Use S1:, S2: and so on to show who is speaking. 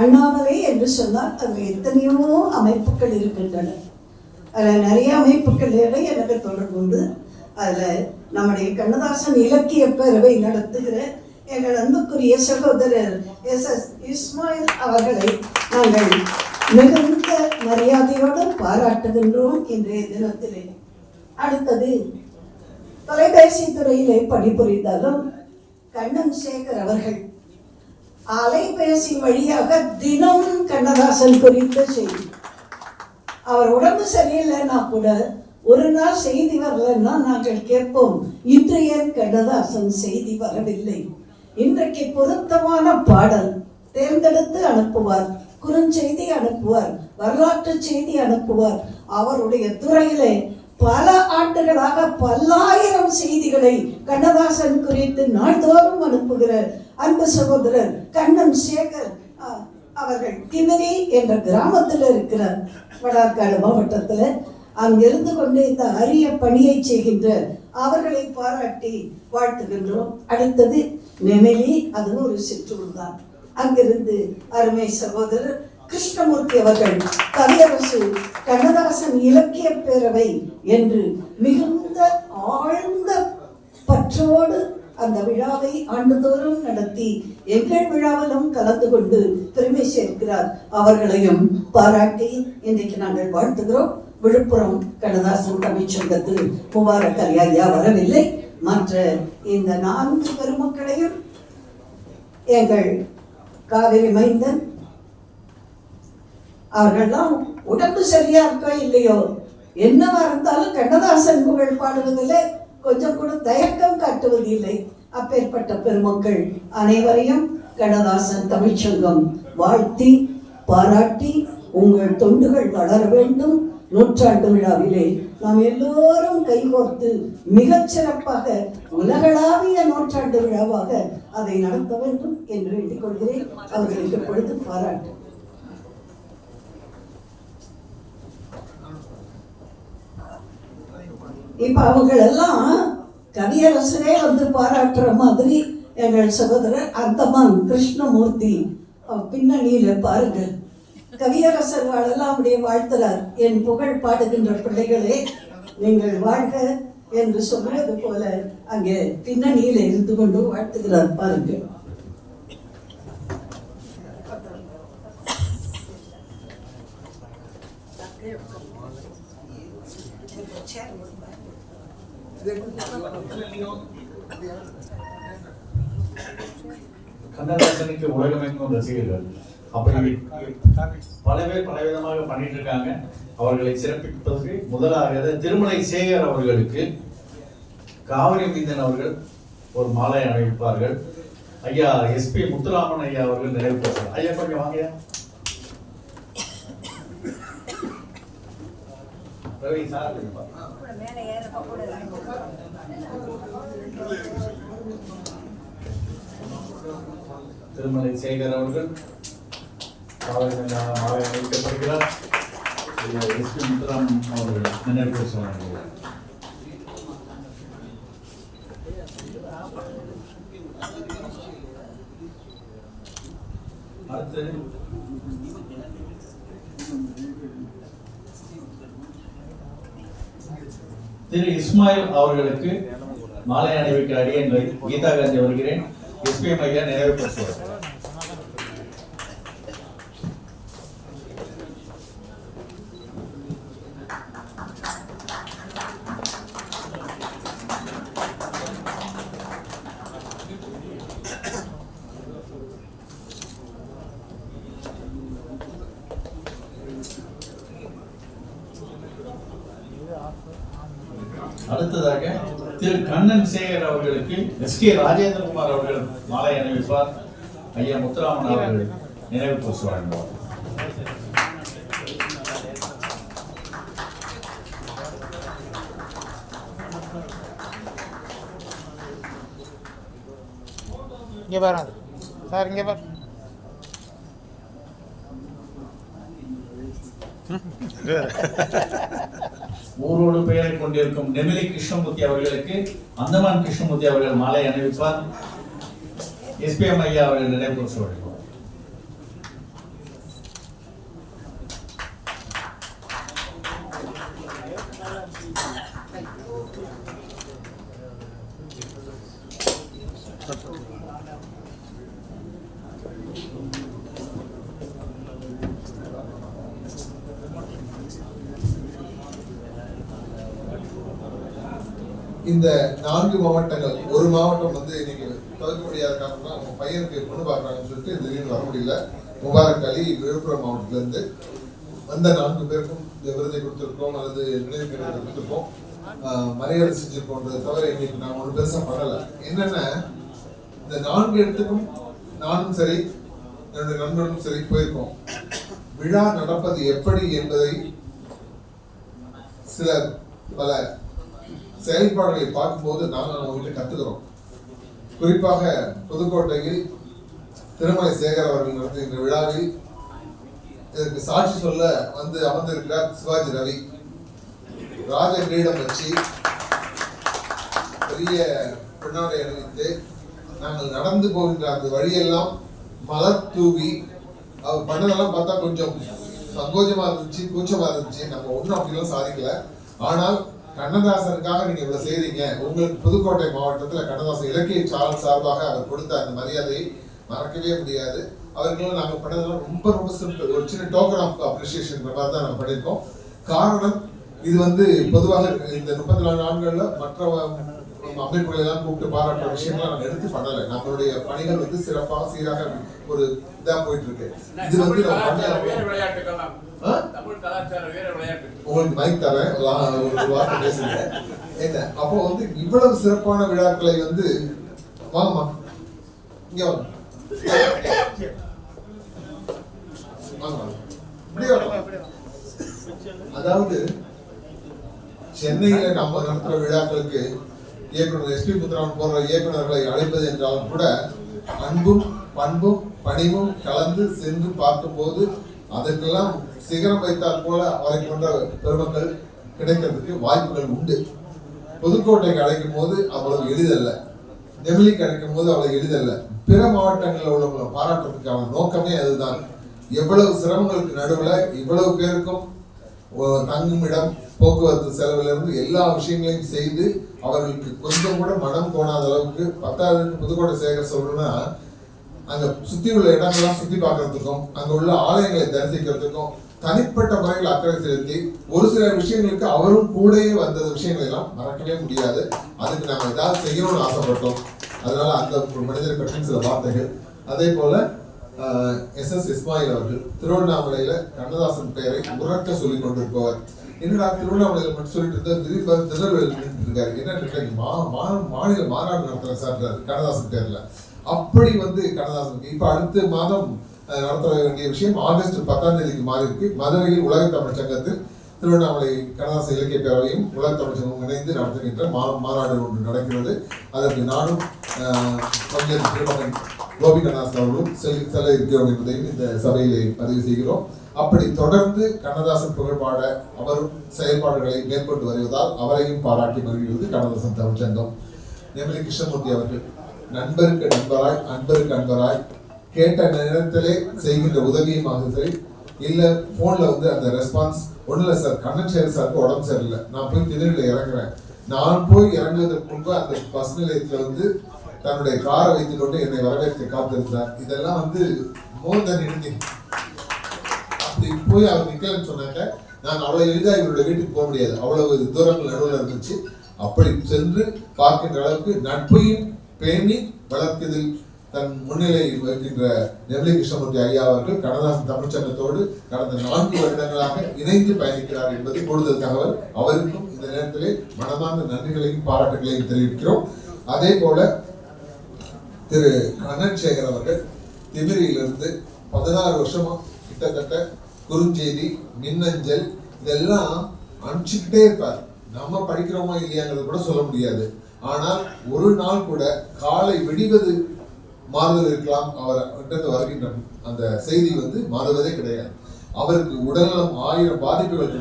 S1: அண்ணாமலை என்று சொன்னால் அதில் எத்தனையோ அமைப்புகள் இருக்கின்றன. அதில் நிறைய அமைப்புகளோட எனக்கு தொடர்பு உண்டு. அதில் நம்முடைய கண்ணதாசன் இலக்கிய பேரவை நடத்துகிற எங்கள் அன்புக்குரிய சகோதரர் எஸ் எஸ் இஸ்மாயில் அவர்களை நாங்கள் மிகுந்த மரியாதையோடு பாராட்டுகின்றோம் இன்றைய தினத்திலே. அடுத்தது தொலைபேசி துறையிலே பணிபுரிந்தாலும் கண்ணன் சேகர் அவர்கள். அலைபேசி வழியாக தினமும் கண்ணதாசன் குறித்த செய்தி. அவர் உடம்பு சரியில்லைன்னா கூட ஒரு நாள் செய்தி வரலன்னா நாங்கள் கேட்போம். இன்றைய கண்ணதாசன் செய்தி வரவில்லை. இன்றைக்கு பொருத்தமான பாடல் தேர்ந்தெடுத்து அனுப்புவார். குறுஞ்செய்தி அனுப்புவார். வரலாற்று செய்தி அனுப்புவார். அவருடைய துறையிலே பல ஆண்டுகளாக பல்லாயிரம் செய்திகளை கண்ணதாசன் குறித்து நாள்தோறும் அனுப்புகிற அன்பு சகோதரர் கண்ணன் சேகர் அவர்கள் திமிரி என்ற கிராமத்தில் இருக்கிறார் வடார்காடு மாவட்டத்தில் அங்கிருந்து கொண்டு இந்த அரிய பணியை செய்கின்ற அவர்களை பாராட்டி வாழ்த்துகின்றோம். அடுத்தது நெமிலி அது ஒரு சிற்றூர் தான். அங்கிருந்து அருமை சகோதரர் கிருஷ்ணமூர்த்தி அவர்கள் கவியரசு கண்ணதாசன் இலக்கிய பேரவை என்று மிகுந்த ஆழ்ந்த பற்றோடு அந்த விழாவை ஆண்டுதோறும் நடத்தி எங்கள் விழாவிலும் கலந்து கொண்டு பெருமை சேர்க்கிறார் அவர்களையும் பாராட்டி இன்றைக்கு நாங்கள் வாழ்த்துகிறோம். விழுப்புரம் கண்ணதாசன் தமிழ்ச்சங்கத்தில் முபாரக் அலி ஐயா வரவில்லை. மற்ற இந்த நான்கு பெருமக்களையும் எங்கள் காவிரி மைந்தன் அவர்கள்லாம் உடம்பு சரியா இருக்கோ இல்லையோ? என்னவா இருந்தாலும் கண்ணதாசன் புகழ் பாடுவதில்லை. கொஞ்சம் கூட தயக்கம் காட்டுவதில்லை. அப்பேற்பட்ட பெருமக்கள் அனைவரையும் கண்ணதாசன் தமிழ்ச்சங்கம் வாழ்த்தி பாராட்டி உங்கள் தொண்டுகள் வளர வேண்டும். நூற்றாண்டு விழாவிலே நாம் எல்லோரும் கைகோர்த்து மிகச் சிறப்பாக உலகளாவிய நூற்றாண்டு விழாவாக அதை நடத்த வேண்டும் என்று வேண்டிக் கொள்கிறேன். அவர்களுக்கு பொழுது பாராட்டு. இப்ப அவங்களெல்லாம் கவியரசரே வந்து பாராட்டுற மாதிரி எங்கள் சகோதரர் அந்தமான் கிருஷ்ணமூர்த்தி. பின்னணியில் பின்னணியில பாருங்க. கவியரசர் வாழெல்லாம் அப்படியே வாழ்த்துறார். என் புகழ் பாடுகின்ற பிள்ளைகளே நீங்கள் வாழ்க என்று சொல்வது போல அங்கே பின்னணியில இருந்து கொண்டு வாழ்த்துகிறார் பாருங்க.
S2: கண்ணதாசனுக்கு உலகமெங்கும் ரசிகர்கள். அப்படி பல பேர் பல விதமாக பண்ணிட்டு இருக்காங்க அவர்களை சிறப்பிப்பதற்கு முதலாக திருமலை சேகர் அவர்களுக்கு காவிரி மீந்தன் அவர்கள் ஒரு மாலை அணிவிப்பார்கள். ஐயா எஸ்பி முத்துராமன் ஐயா அவர்கள் நிறைவு பேசுவார் ஐயா கொஞ்சம் வாங்க ரவி சார் திருமலை சேகர் அவர்கள் எஸ்பி முத்துராமன் அவர்கள் நினைவு பேசுவார்கள் அடுத்து திரு இஸ்மாயில் அவர்களுக்கு மாலை அணிவிக்க அடியேன் கீதா காந்தி வருகிறேன் எஸ்பி ஐயா நிறைவு அடுத்ததாக திரு கண்ணன் சேகர் அவர்களுக்கு எஸ் கே ராஜேந்திரகுமார் அவர்கள் மாலை அணிவிப்பார். ஐயா முத்துராமன் அவர்கள் நினைவு பரிசு வழங்குவார்
S3: இங்கே பாரு சார் இங்கே பாரு.
S2: ஊரோடு பெயரை கொண்டிருக்கும் நெமிலி கிருஷ்ணமூர்த்தி அவர்களுக்கு அந்தமான் கிருஷ்ணமூர்த்தி அவர்கள் மாலை அணிவிப்பார். எஸ்பிஎம் ஐயா அவர்கள் நினைவு பரிசு வழங்குவார்
S4: இந்த நான்கு மாவட்டங்கள் ஒரு மாவட்டம் வந்து இன்னைக்கு தவிர்க்க முடியாத காரணம்னா அவங்க பையனுக்கு பொண்ணு பார்க்குறாங்கன்னு சொல்லிட்டு திடீர்னு வர முடியல. முபாரக் அலி விழுப்புரம் மாவட்டத்துல இருந்து வந்த நான்கு பேருக்கும் இந்த விருதை கொடுத்துருக்கோம் அல்லது நினைவு விருதை கொடுத்துருக்கோம் மரியாதை செஞ்சிருக்கோன்றது தவிர இன்னைக்கு நான் ஒன்று பெருசா பண்ணல. என்னன்னா இந்த நான்கு இடத்துக்கும் நானும் சரி என்னுடைய நண்பர்களும் சரி போயிருக்கோம். விழா நடப்பது எப்படி என்பதை சில பல செயல்பாடுகளை பார்க்கும்போது நாங்கள் அவங்ககிட்ட கத்துக்கிறோம். குறிப்பாக புதுக்கோட்டையில் திருமலை சேகர் அவர்கள் நடத்துகின்ற விழாவில் இதற்கு சாட்சி சொல்ல வந்து அமர்ந்திருக்கிறார் சிவாஜி ரவி. ராஜ கிரீடம் வச்சு பெரிய பின்னாடை அணிவித்து நாங்கள் நடந்து போகின்ற அந்த வழியெல்லாம் மலர் தூவி அவர் பண்ணதெல்லாம் பார்த்தா கொஞ்சம் சங்கோஜமா இருந்துச்சு கூச்சமா இருந்துச்சு. நம்ம ஒன்றும் அப்படிலாம் சாதிக்கல. ஆனால் கண்ணதாசனுக்காக நீங்க இவ்வளவு செய்றீங்க. உங்களுக்கு புதுக்கோட்டை மாவட்டத்துல கண்ணதாசன் இலக்கிய சாரல் சார்பாக அவர் கொடுத்த அந்த மரியாதையை மறக்கவே முடியாது. அவர்களும் நாங்க பண்ணதெல்லாம் ரொம்ப ரொம்ப சிம்பிள் ஒரு சின்ன டோக்கன் ஆஃப் அப்ரிசியேஷன் மாதிரி தான் நாங்க பண்ணியிருக்கோம். காரணம் இது வந்து பொதுவாக இந்த முப்பத்தி நாலு நாட்கள்ல மற்ற நம்ம அமைப்புகளை எல்லாம் கூப்பிட்டு பாராட்டுற விஷயங்கள்லாம் நாங்க எடுத்து பண்ணல. நம்மளுடைய பணிகள் வந்து சிறப்பாக சீராக ஒரு இதா போயிட்டு இருக்கு இது வந்து நம்ம பண்ண உங்களுக்கு மைக் தரேன். ஒரு வார்த்தை பேசுங்க. என்ன? அப்போ வந்து இவ்வளவு சிறப்பான விழாக்களை வந்து வாங்கம்மா. இங்க வாங்க. அதாவது சென்னையில நம்ம நடத்துற விழாக்களுக்கு இயக்குனர் எஸ் பி போன்ற இயக்குனர்களை அழைப்பது என்றாலும் கூட அன்பும் பண்பும் பணிவும் கலந்து சென்று பார்க்கும்போது அதற்கெல்லாம் சிகரம் வைத்தால் போல அவரை போன்ற பெருமக்கள் கிடைக்கிறதுக்கு வாய்ப்புகள் உண்டு. புதுக்கோட்டைக்கு அழைக்கும் போது அவ்வளவு எளிதல்ல. நெமிலிக்கு அழைக்கும் போது அவ்வளவு எளிதல்ல. பிற மாவட்டங்களில் உள்ளவங்களை பாராட்டுறதுக்கான நோக்கமே அதுதான். எவ்வளவு சிரமங்களுக்கு நடுவில் இவ்வளவு பேருக்கும் தங்குமிடம் இடம் போக்குவரத்து செலவிலிருந்து எல்லா விஷயங்களையும் செய்து அவர்களுக்கு கொஞ்சம் கூட மனம் போனாத அளவுக்கு பத்தாவது புதுக்கோட்டை சேகர் சொல்லணும்னா அங்கே சுற்றி உள்ள இடங்கள்லாம் சுற்றி பார்க்கறதுக்கும் அங்கே உள்ள ஆலயங்களை தரிசிக்கிறதுக்கும் தனிப்பட்ட முறையில் அக்கறை செலுத்தி ஒரு சில விஷயங்களுக்கு அவரும் கூடயே வந்த விஷயங்கள் எல்லாம் மறக்கவே முடியாது. அதுக்கு நாங்கள் ஏதாவது செய்யணும்னு ஆசைப்பட்டோம். அதனால அந்த ஒரு மனிதரை பற்றி சில வார்த்தைகள். அதே போல எஸ் எஸ் இஸ்மாயில் அவர்கள் திருவண்ணாமலையில கண்ணதாசன் பெயரை உரட்ட சொல்லி கொண்டிருப்பவர். என்னடா திருவண்ணாமலையில் மட்டும் சொல்லிட்டு இருந்தார் திடீர்னு பார்த்து இருக்காரு என்ன மா மா- மாநில மாநாடு நடத்துறேன் சார் கண்ணதாசன் பேர்ல. அப்படி வந்து கண்ணதாசன் இப்ப அடுத்த மாதம் நடத்த வேண்டிய விஷயம் ஆகஸ்ட் பத்தாம் தேதிக்கு மாறி இருக்கு. மதுரையில் உலக தமிழ் சங்கத்தில் திருவண்ணாமலை கண்ணதாசன் இலக்கிய பேரவையும் உலக தமிழ் இணைந்து நடத்துகின்ற மா மாநாடு ஒன்று நடக்கிறது. அதற்கு நானும் பங்கேற்று திருமகன் கோபி கண்ணதாசன் அவர்களும் செல் செல்ல இருக்கிறோம் என்பதையும் இந்த சபையிலே பதிவு செய்கிறோம். அப்படி தொடர்ந்து கண்ணதாசன் புகழ்பாட அவரும் செயல்பாடுகளை மேற்கொண்டு வருவதால் அவரையும் பாராட்டி வருகிறது கண்ணதாசன் தமிழ்ச்சங்கம் நெமிலி கிருஷ்ணமூர்த்தி அவர்கள் நண்பருக்கு நண்பராய் அன்பருக்கு அன்பராய் கேட்ட நேரத்திலே செய்கின்ற உதவியுமாக சரி இல்ல ஃபோனில் வந்து அந்த ரெஸ்பான்ஸ் ஒன்றும் இல்லை சார் கண்ணன் சேர் சாருக்கு உடம்பு சரியில்லை. நான் போய் திருநெல்வேலி இறங்குறேன். நான் போய் இறங்குவதற்கு முன்பு அந்த பஸ் நிலையத்துல வந்து தன்னுடைய காரை வைத்துக் கொண்டு என்னை வரவேற்க காத்திருந்தார். இதெல்லாம் வந்து மோர் தன் எனிதிங் அப்படி போய் அவர் நிக்கலன்னு சொன்னாங்க நான் அவ்வளவு எளிதாக இவருடைய வீட்டுக்கு போக முடியாது. அவ்வளவு தூரங்கள் நடுவில் இருந்துச்சு. அப்படி சென்று பார்க்கின்ற அளவுக்கு நட்பையும் பேணி வளர்க்கதில் தன் முன்னிலை வைக்கின்ற நெல்லை கிருஷ்ணமூர்த்தி ஐயா அவர்கள் கனதாசன் தமிழ்ச்சங்கத்தோடு கடந்த நான்கு வருடங்களாக இணைந்து பயணிக்கிறார் என்பது கூடுதல் தகவல் அவருக்கும் இந்த நேரத்திலே மனமார்ந்த நன்றிகளையும் பாராட்டுகளையும் தெரிவிக்கிறோம். அதே போல திரு கண்ணன் அவர்கள் திமிரியிலிருந்து பதினாறு வருஷமா கிட்டத்தட்ட குறுஞ்செய்தி மின்னஞ்சல் இதெல்லாம் அனுப்பிச்சுக்கிட்டே இருப்பார். நம்ம படிக்கிறோமா இல்லையாங்கிறது கூட சொல்ல முடியாது. ஆனால் ஒரு நாள் கூட காலை விடிவது மாறுதல் இருக்கலாம். அவர் வருகின்ற அந்த செய்தி வந்து மாறுவதே கிடையாது. அவருக்கு உடல்நலம் ஆயிரம் பாதிப்புகள்